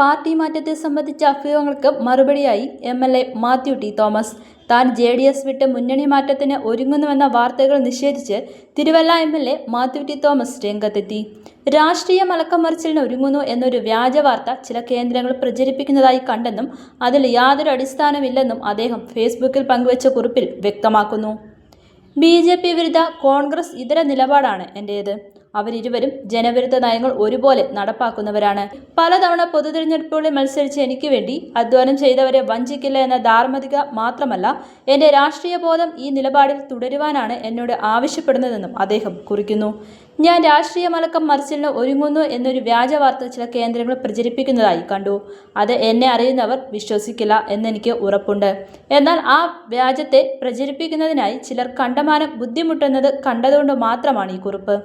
Party മാറ്റത്തെ സംബന്ധിച്ച അഭ്യൂഹങ്ങൾക്ക് മറുപടിയായി M L A Mathew T Thomas. താൻ ജെ ഡി എസ് വിട്ട് മുന്നണി മാറ്റത്തിന് ഒരുങ്ങുന്നുവെന്ന വാർത്തകൾ നിഷേധിച്ച് Thiruvalla M L A Mathew T Thomas രംഗത്തെത്തി. രാഷ്ട്രീയ മലക്കമറിച്ചിലിന് ഒരുങ്ങുന്നു എന്നൊരു വ്യാജ വാർത്ത ചില കേന്ദ്രങ്ങൾ പ്രചരിപ്പിക്കുന്നതായി കണ്ടെന്നും അതിൽ യാതൊരു അടിസ്ഥാനമില്ലെന്നും അദ്ദേഹം ഫേസ്ബുക്കിൽ പങ്കുവച്ച കുറിപ്പിൽ വ്യക്തമാക്കുന്നു. ബി ജെ പി വിരുദ്ധ കോൺഗ്രസ് ഇതര നിലപാടാണ് എന്റേത് അവരിരുവരും ജനവിരുദ്ധ നയങ്ങൾ ഒരുപോലെ നടപ്പാക്കുന്നവരാണ്. പലതവണ പൊതുതിരഞ്ഞെടുപ്പുകളിൽ മത്സരിച്ച് എനിക്ക് വേണ്ടി അധ്വാനം ചെയ്തവരെ വഞ്ചിക്കില്ല എന്ന ധാർമ്മിക മാത്രമല്ല എന്റെ രാഷ്ട്രീയ ബോധം ഈ നിലപാടിൽ തുടരുവാനാണ് എന്നോട് ആവശ്യപ്പെടുന്നതെന്നും അദ്ദേഹം കുറിക്കുന്നു. ഞാൻ രാഷ്ട്രീയ മലക്കം മറിച്ചിലിന് ഒരുങ്ങുന്നു എന്നൊരു വ്യാജ വാർത്ത ചില കേന്ദ്രങ്ങൾ പ്രചരിപ്പിക്കുന്നതായി കണ്ടു. അത് എന്നെ അറിയുന്നവർ വിശ്വസിക്കില്ല എന്നെനിക്ക് ഉറപ്പുണ്ട്. എന്നാൽ ആ വ്യാജത്തെ പ്രചരിപ്പിക്കുന്നതിനായി ചിലർ കണ്ടമാനം ബുദ്ധിമുട്ടുന്നത് കണ്ടതുകൊണ്ട് മാത്രമാണ് ഈ കുറിപ്പ്.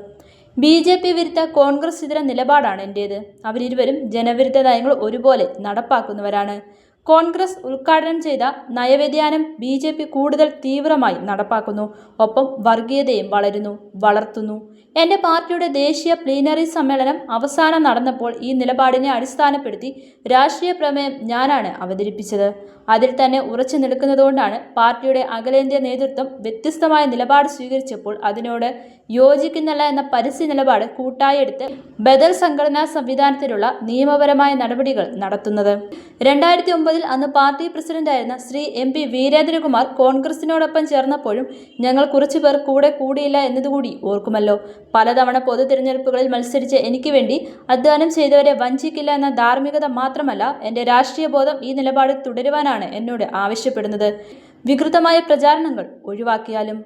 ബി ജെ പി വിരുദ്ധ കോൺഗ്രസ് ഇതര നിലപാടാണ് എന്റേത് അവരിരുവരും ജനവിരുദ്ധ നയങ്ങൾ ഒരുപോലെ നടപ്പാക്കുന്നവരാണ്. കോൺഗ്രസ് ഉദ്ഘാടനം ചെയ്ത നയവ്യതിയാനം ബി ജെ പി കൂടുതൽ തീവ്രമായി നടപ്പാക്കുന്നു. ഒപ്പം വർഗീയതയും വളരുന്നു വളർത്തുന്നു. എന്റെ പാർട്ടിയുടെ ദേശീയ പ്ലീനറി സമ്മേളനം അവസാനം നടന്നപ്പോൾ ഈ നിലപാടിനെ അടിസ്ഥാനപ്പെടുത്തി രാഷ്ട്രീയ പ്രമേയം ഞാനാണ് അവതരിപ്പിച്ചത്. അതിൽ തന്നെ ഉറച്ചു നിൽക്കുന്നതുകൊണ്ടാണ് പാർട്ടിയുടെ അഖിലേന്ത്യാ നേതൃത്വം വ്യത്യസ്തമായ നിലപാട് സ്വീകരിച്ചപ്പോൾ അതിനോട് യോജിക്കുന്നില്ല എന്ന പരസ്യ നിലപാട് കൂട്ടായി എടുത്ത് ബദൽ സംഘടനാ സംവിധാനത്തിലുള്ള നിയമപരമായ നടപടികൾ നടത്തുന്നത്. രണ്ടായിരത്തി ഒമ്പതിൽ അന്ന് പാർട്ടി പ്രസിഡന്റായിരുന്ന ശ്രീ എം പി വീരേന്ദ്രകുമാർ കോൺഗ്രസിനോടൊപ്പം ചേർന്നപ്പോഴും ഞങ്ങൾ കുറച്ചു പേർ കൂടെ കൂടിയില്ല എന്നതുകൂടി ഓർക്കുമല്ലോ. പലതവണ പൊതു തിരഞ്ഞെടുപ്പുകളിൽ മത്സരിച്ച് എനിക്ക് വേണ്ടി അധ്വാനം ചെയ്തവരെ വഞ്ചിക്കില്ല എന്ന ധാർമ്മികത മാത്രമല്ല എന്റെ രാഷ്ട്രീയ ബോധം ഈ നിലപാടിൽ തുടരുവാനാണ് എന്നോട് ആവശ്യപ്പെടുന്നത്. വികൃതമായ പ്രചാരണങ്ങൾ ഒഴിവാക്കിയാലും.